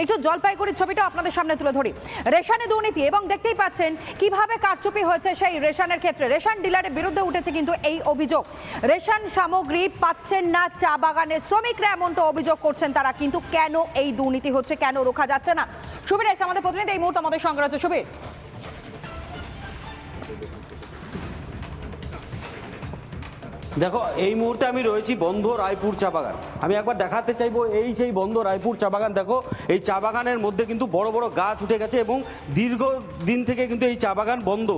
একটু জলপাইগুড়ির ছবিটা আপনাদের সামনে তুলে ধরি। রেশনে দুর্নীতি এবং দেখতেই পাচ্ছেন কীভাবে কারচুপি হয়েছে সেই রেশনের ক্ষেত্রে। রেশন ডিলারের বিরুদ্ধে উঠেছে কিন্তু এই অভিযোগ। রেশন সামগ্রী পাচ্ছেন না, চা বাগানের শ্রমিকরা এমনটা অভিযোগ করছেন তারা, কিন্তু কেন এই দুর্নীতি হচ্ছে, কেন রোখা যাচ্ছে না? সুবীর আমাদের প্রতিনিধি, এই মুহূর্তে আমাদের সঙ্গে রয়েছে সুবীর। দেখো, এই মুহূর্তে আমি রয়েছি বন্ধ রায়পুর চা বাগান। আমি একবার দেখাতে চাইব এই সেই বন্ধ রায়পুর চা বাগান। দেখো, এই চা বাগানের মধ্যে কিন্তু বড় বড় গাছ উঠে গেছে এবং দীর্ঘ দিন থেকে কিন্তু এই চা বাগান বন্ধ।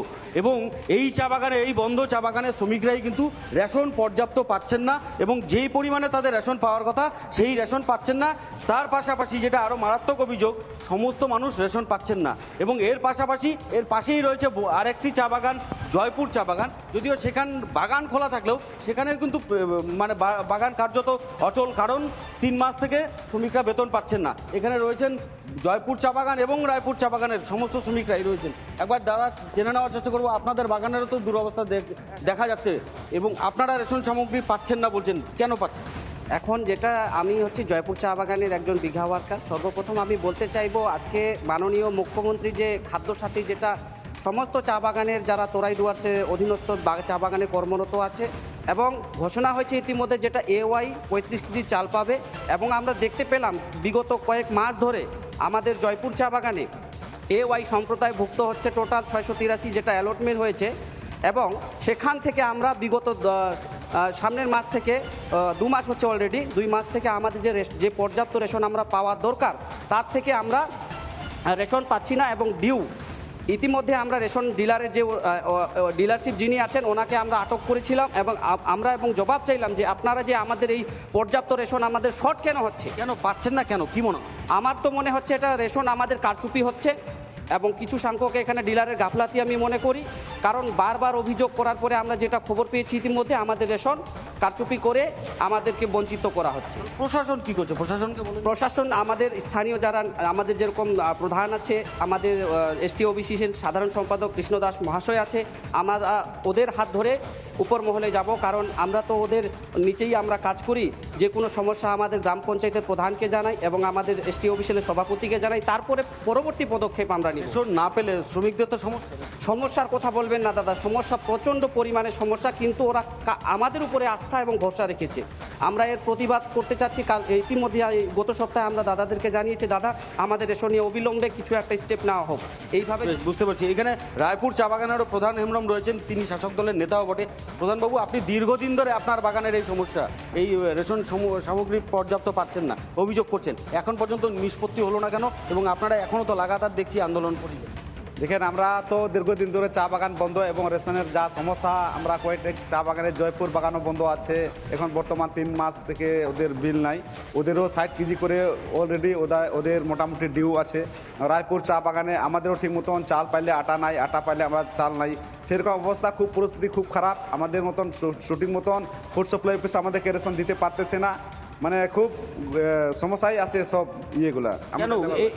এবং এই চা বাগানে, এই বন্ধ চা বাগানের শ্রমিকরাই কিন্তু রেশন পর্যাপ্ত পাচ্ছেন না এবং যেই পরিমাণে তাদের রেশন পাওয়ার কথা, সেই রেশন পাচ্ছেন না। তার পাশাপাশি যেটা আরও মারাত্মক অভিযোগ, সমস্ত মানুষ রেশন পাচ্ছেন না। এবং এর পাশাপাশি, এর পাশেই রয়েছে আরেকটি চা বাগান, জয়পুর চা বাগান। যদিও সেখান বাগান খোলা থাকলেও সেখানে কিন্তু মানে বাগান কার্যত অচল, কারণ তিন মাস থেকে শ্রমিকরা বেতন পাচ্ছেন না। এখানে রয়েছেন জয়পুর চা বাগান এবং রায়পুর চা বাগানের সমস্ত শ্রমিকরাই রয়েছেন। একবার দ্বারা জেনে নেওয়ার চেষ্টা করব, আপনাদের বাগানেরও তো দুরবস্থা দেখ- যাচ্ছে এবং আপনারা রেশন সামগ্রী পাচ্ছেন না বলছেন, কেন পাচ্ছেন? এখন যেটা আমি হচ্ছে জয়পুর চা বাগানের একজন বিঘা ওয়ার্কার, সর্বপ্রথম আমি বলতে চাইব আজকে মাননীয় মুখ্যমন্ত্রী যে খাদ্য সাথী যেটা, সমস্ত চা বাগানের যারা তোরাই ডুয়ার্সের অধীনস্থ চা বাগানে কর্মরত আছে এবং ঘোষণা হয়েছে ইতিমধ্যে যেটা এ ওয়াই পঁয়ত্রিশ কেজি চাল পাবে এবং আমরা দেখতে পেলাম বিগত কয়েক মাস ধরে আমাদের জয়পুর চা বাগানে এ ওয়াই সম্প্রদায় ভুক্ত হচ্ছে টোটাল ছয়শো তিরাশি যেটা অ্যালটমেন্ট হয়েছে এবং সেখান থেকে আমরা বিগত সামনের মাস থেকে দু মাস হচ্ছে অলরেডি দুই মাস থেকে আমাদের যে যে পর্যাপ্ত রেশন আমরা পাওয়ার দরকার, তার থেকে আমরা রেশন পাচ্ছি না এবং ডিউ ইতিমধ্যে আমরা রেশন ডিলারের যে ডিলারশিপ যিনি আছেন ওনাকে আমরা আটক করেছিলাম এবং আমরা এবং জবাব চাইলাম যে আপনারা যে আমাদের এই পর্যাপ্ত রেশন আমাদের শর্ট কেন হচ্ছে? কেন পাচ্ছেন না কেন? কি মনে আমার তো মনে হচ্ছে এটা রেশন আমাদের কারচুপি হচ্ছে। এবং কিছু সংখ্যক এখানে ডিলারের গাফলাতি আমি মনে করি। কারণ বারবার অভিযোগ করার পরে আমরা যেটা খবর পেয়েছি ইতিমধ্যে আমাদের রেশন কারচুপি করে আমাদেরকে বঞ্চিত করা হচ্ছে। প্রশাসন কি করছে? প্রশাসনকে প্রশাসন আমাদের স্থানীয় যারা আমাদের যেরকম প্রধান আছে আমাদের এসটি ওবিসি সাধারণ সম্পাদক কৃষ্ণ দাস মহাশয় আছে আমরা ওদের হাত ধরে উপর মহলে যাব কারণ আমরা তো ওদের নিচেই আমরা কাজ করি। যে কোনো সমস্যা আমাদের গ্রাম পঞ্চায়েতের প্রধানকে জানাই এবং আমাদের এসটি অফিসের সভাপতিকে জানাই। তারপরে পরবর্তী পদক্ষেপ আমরা রেশন না পেলে শ্রমিকদের তো সমস্যা। সমস্যার কথা বলবেন না দাদা। সমস্যা প্রচণ্ড পরিমাণে সমস্যা কিন্তু ওরা আমাদের উপরে আস্থা এবং ভরসা রেখেছে। আমরা এর প্রতিবাদ করতে চাচ্ছি। কাল ইতিমধ্যে এই গত সপ্তাহে আমরা দাদাদেরকে জানিয়েছি দাদা আমাদের রেশন নিয়ে অবিলম্বে কিছু একটা স্টেপ নেওয়া হোক। এইভাবে বুঝতে পারছি। এখানে রায়পুর চা বাগানেরও প্রধান হেমরম রয়েছেন। তিনি শাসক দলের নেতাও বটে। প্রধানবাবু আপনি দীর্ঘদিন ধরে আপনার বাগানের এই সমস্যা এই রেশন সামগ্রী পর্যাপ্ত পাচ্ছেন না অভিযোগ করছেন। এখন পর্যন্ত নিষ্পত্তি হলো না কেন? এবং আপনারা এখনও তো লাগাতার দেখছি আন্দোলন করি। দেখেন, আমরা তো দীর্ঘদিন ধরে চা বাগান বন্ধ এবং রেশনের যা সমস্যা, আমরা কয়েকটা চা বাগানের জয়পুর বাগানও বন্ধ আছে। এখন বর্তমান তিন মাস থেকে ওদের বিল নাই। ওদেরও ষাট কেজি করে অলরেডি ওদের ওদের মোটামুটি ডিউ আছে। রায়পুর চা বাগানে আমাদেরও ঠিক মতন চাল পাইলে আটা নাই, আটা পাইলে আমরা চাল নাই। সেরকম অবস্থা, খুব পরিস্থিতি খুব খারাপ। আমাদের মতন শুটিং মতন ফুড সাপ্লাই অফিস আমাদেরকে রেশন দিতে পারতেছে না। মানে খুব আহ, সমস্যাই আছে সব ইয়েগুলা। কেন?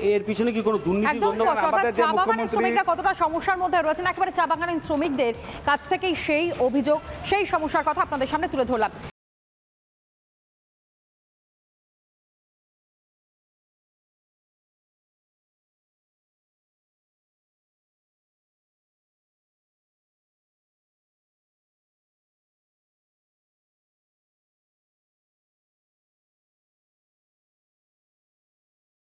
এর পিছনে কি কোনো দুর্নীতি দ্বন্দ্ব আমাদের যে মুখ্যমন্ত্রী- শ্রমিকরা কতটা সমস্যার মধ্যে রয়েছেন একেবারে চা বাগানের শ্রমিকদের কাছ থেকেই সেই অভিযোগ সেই সমস্যার কথা আপনাদের সামনে তুলে ধরলাম।